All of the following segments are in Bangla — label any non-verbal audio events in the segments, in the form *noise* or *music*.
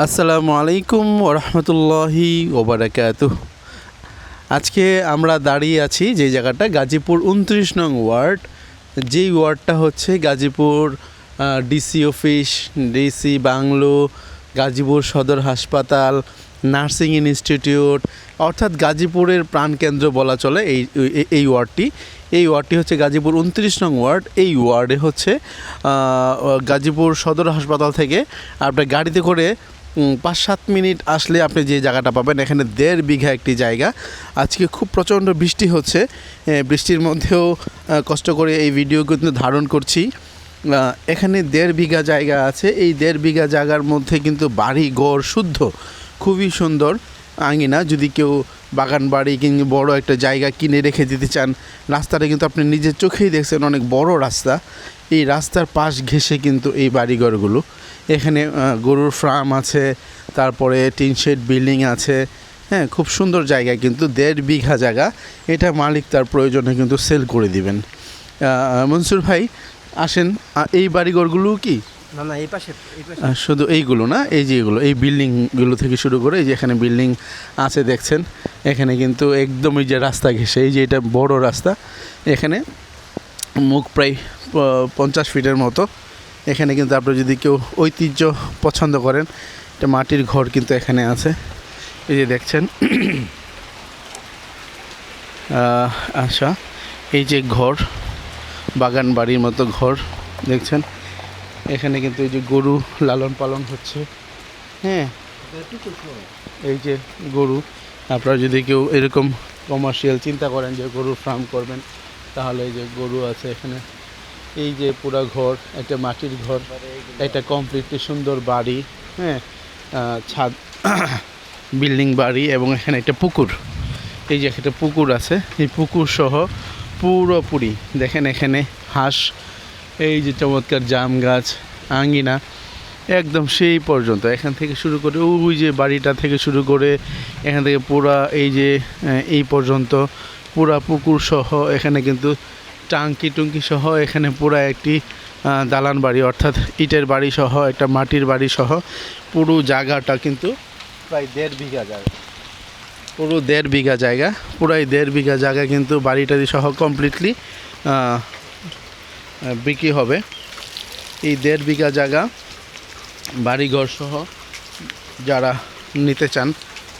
আসসালামু আলাইকুম ওরহমতুল্লাহি ওবরাকাতু। আজকে আমরা দাঁড়িয়ে আছি যে জায়গাটা গাজীপুর উনত্রিশ নং ওয়ার্ড। যেই ওয়ার্ডটা হচ্ছে Gazipur DC office, DC bungalow, Gazipur Sadar হাসপাতাল, নার্সিং ইনস্টিটিউট, অর্থাৎ গাজীপুরের প্রাণকেন্দ্র বলা চলে এই, এই- ওয়ার্ডটি। এই ওয়ার্ডটি হচ্ছে গাজীপুর উনত্রিশ নং ওয়ার্ড। এই ওয়ার্ডে হচ্ছে গাজীপুর সদর হাসপাতাল থেকে আপনার গাড়িতে করে পাঁচ সাত মিনিট আসলে আপনি যে জায়গাটা পাবেন, এখানে দেড় বিঘা একটি জায়গা। আজকে খুব প্রচণ্ড বৃষ্টি হচ্ছে। বৃষ্টির মধ্যেও কষ্ট করে এই ভিডিও কিন্তু ধারণ করছি। এখানে দেড় বিঘা জায়গা আছে। এই দেড় বিঘা জায়গার মধ্যে কিন্তু বাড়ি গড় শুদ্ধ। খুবই সুন্দর আঙিনা। যদি কেউ বাগান বাড়ি কিংবা বড় একটা জায়গা কিনে রেখে দিতে চান রাস্তাটা কিন্তু আপনি নিজের চোখেই দেখছেন অনেক বড় রাস্তা। এই রাস্তার পাশ ঘেঁষে কিন্তু এই বাড়িঘরগুলো। এখানে গরুর ফার্ম আছে তারপরে টিনশেড বিল্ডিং আছে। হ্যাঁ খুব সুন্দর জায়গা কিন্তু দেড় বিঘা জায়গা। এটা মালিক তার প্রয়োজনে কিন্তু সেল করে দিবেন। মনসুর ভাই আসেন এই বাড়িঘরগুলো কি? না না এই পাশে শুধু এইগুলো না এই যে এগুলো এই বিল্ডিংগুলো থেকে শুরু করে এই যে এখানে বিল্ডিং আছে দেখছেন। এখানে কিন্তু একদমই যে রাস্তা ঘেসে এই যে এটা বড় রাস্তা, এখানে মুখ প্রায় পঞ্চাশ ফিটের মতো। এখানে কিন্তু আপনি যদি কেউ ঐতিহ্য পছন্দ করেন, এটা মাটির ঘর কিন্তু এখানে আছে। এই যে দেখছেন আচ্ছা এই যে ঘর, বাগান বাড়ির মতো ঘর, দেখছেন? এখানে কিন্তু এই যে গরু লালন পালন হচ্ছে। হ্যাঁ এই যে গরু। আপনারা যদি কেউ এরকম কমার্শিয়াল চিন্তা করেন যে গরুর ফার্ম করবেন, তাহলে এই যে গরু আছে এখানে। এই যে পুরা ঘর, একটা মাটির ঘর, একটা কমপ্লিটলি সুন্দর বাড়ি হ্যাঁ? ছাদ *coughs* বিল্ডিং বাড়ি এবং এখানে একটা পুকুর। এই যে একটা পুকুর আছে, এই পুকুর সহ পুরোপুরি দেখেন এখানে হাঁস, এই যে চমৎকার জাম গাছ, আঙ্গিনা। একদম সেই পর্যন্ত। এখান থেকে শুরু করে ওই যে বাড়িটা থেকে শুরু করে এখান থেকে পুরা এই যে এই পর্যন্ত পুরা পুকুর সহ এখানে কিন্তু টাঙ্কি টুঙ্কি সহ এখানে পুরা একটি দালান বাড়ি অর্থাৎ ইটের বাড়ি সহ, একটা মাটির বাড়ি সহ পুরো জায়গাটা কিন্তু প্রায় দেড় বিঘা জায়গা। পুরো দেড় বিঘা জায়গা। পুরাই দেড় বিঘা জায়গা কিন্তু বাড়িটারি সহ কমপ্লিটলি বিক্রি হবে। এই দেড় বিঘা জায়গা বাড়িঘর সহ যারা নিতে চান,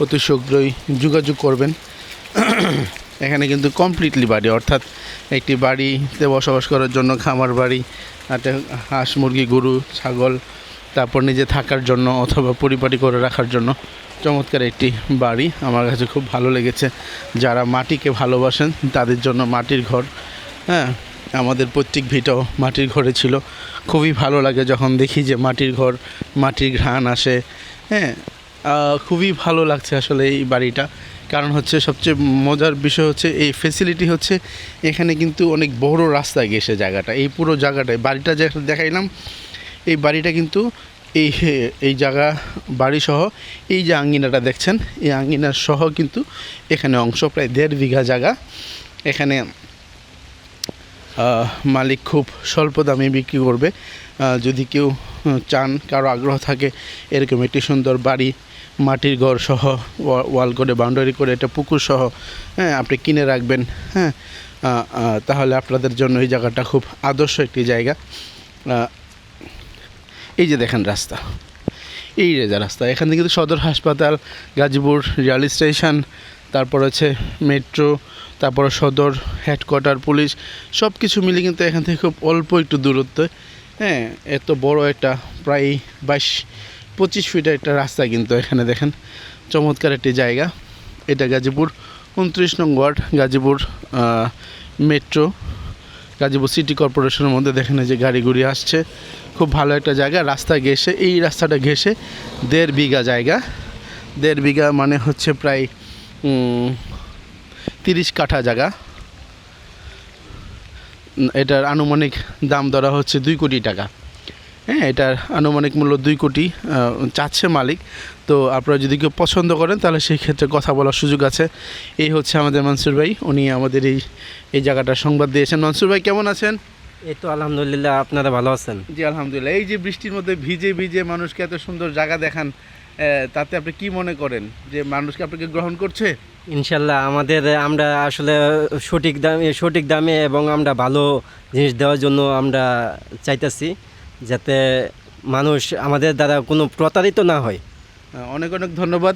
অতি শীঘ্রই যোগাযোগ করবেন। এখানে কিন্তু কমপ্লিটলি বাড়ি, অর্থাৎ একটি বাড়িতে বসবাস করার জন্য খামার বাড়ি হাঁস, মুরগি, গরু, ছাগল, তারপর নিজে থাকার জন্য অথবা পরিপাটি করে রাখার জন্য চমৎকার একটি বাড়ি। আমার কাছে খুব ভালো লেগেছে। যারা মাটিকে ভালোবাসেন, তাদের জন্য মাটির ঘর হ্যাঁ আমাদের প্রত্যেক ভিটাও মাটির ঘরে ছিল। খুবই ভালো লাগে যখন দেখি যে মাটির ঘর, মাটির ঘ্রাণ আসে। হ্যাঁ খুবই ভালো লাগছে আসলে এই বাড়িটা। কারণ হচ্ছে সবচেয়ে মজার বিষয় হচ্ছে এই ফেসিলিটি হচ্ছে এখানে কিন্তু অনেক বড় রাস্তা গেছে জায়গাটা। এই পুরো জায়গাটায়, বাড়িটা যে দেখাইলাম, এই বাড়িটা কিন্তু এই এই জায়গা বাড়ি সহ এই যে আঙ্গিনাটা দেখছেন, এই আঙ্গিনার সহ কিন্তু এখানে অংশ, প্রায় দেড় বিঘা জায়গা। এখানে মালিক খুব স্বল্প দামে বিক্রি করবে। যদি কেউ চান, কারও আগ্রহ থাকে, এরকম একটি সুন্দর বাড়ি, মাটির ঘর সহ ওয়াল করে বাউন্ডারি করে একটা পুকুর সহ হ্যাঁ আপনি কিনে রাখবেন হ্যাঁ তাহলে আপনাদের জন্য এই জায়গাটা খুব আদর্শ একটি জায়গা। এই যে দেখেন রাস্তা। এই রেজা রাস্তা, এখান থেকে কিন্তু সদর হাসপাতাল, গাজীপুর রেল স্টেশন তারপর হচ্ছে মেট্রো তারপর সদর হেডকোয়ার্টার পুলিশ সব কিছু মিলে কিন্তু এখান থেকে খুব অল্প একটু দূরত্বে। হ্যাঁ এত বড় একটা প্রায় বাইশ, পঁচিশ ফিটের একটা রাস্তা কিন্তু এখানে দেখেন। চমৎকার একটি জায়গা। এটা গাজীপুর, উনত্রিশ নং ward, Gazipur metro Gazipur city কর্পোরেশনের মধ্যে দেখেন যে গাড়ি গুড়ি আসছে। খুব ভালো একটা জায়গা। রাস্তা ঘেসে এই রাস্তাটা ঘেসে দেড় বিঘা জায়গা। দেড় বিঘা মানে হচ্ছে প্রায় তিরিশ কাঠা জায়গা। এটার আনুমানিক দাম ধরা হচ্ছে দুই কোটি টাকা। হ্যাঁ এটার আনুমানিক মূল্য দুই কোটি চাচ্ছে মালিক। তো আপনারা যদি কেউ পছন্দ করেন তাহলে সেই ক্ষেত্রে কথা বলার সুযোগ আছে। এই হচ্ছে আমাদের মনসুর ভাই উনি আমাদের এই এই জায়গাটার সংবাদ দিয়েছেন। মনসুর ভাই কেমন আছেন? এই তো আলহামদুলিল্লাহ আপনারা ভালো আছেন? জি আলহামদুলিল্লাহ। এই যে বৃষ্টির মধ্যে ভিজে ভিজে মানুষকে এত সুন্দর জায়গা দেখান তাতে আপনি কি মনে করেন যে মানুষকে আপনাকে গ্রহণ করছে? ইনশাল্লাহ আমাদের আমরা আসলে সঠিক দামে সঠিক দামে এবং আমরা ভালো জিনিস দেওয়ার জন্য আমরা চাইতেছি যাতে মানুষ আমাদের দ্বারা কোনো প্রতারিত না হয়। অনেক অনেক ধন্যবাদ।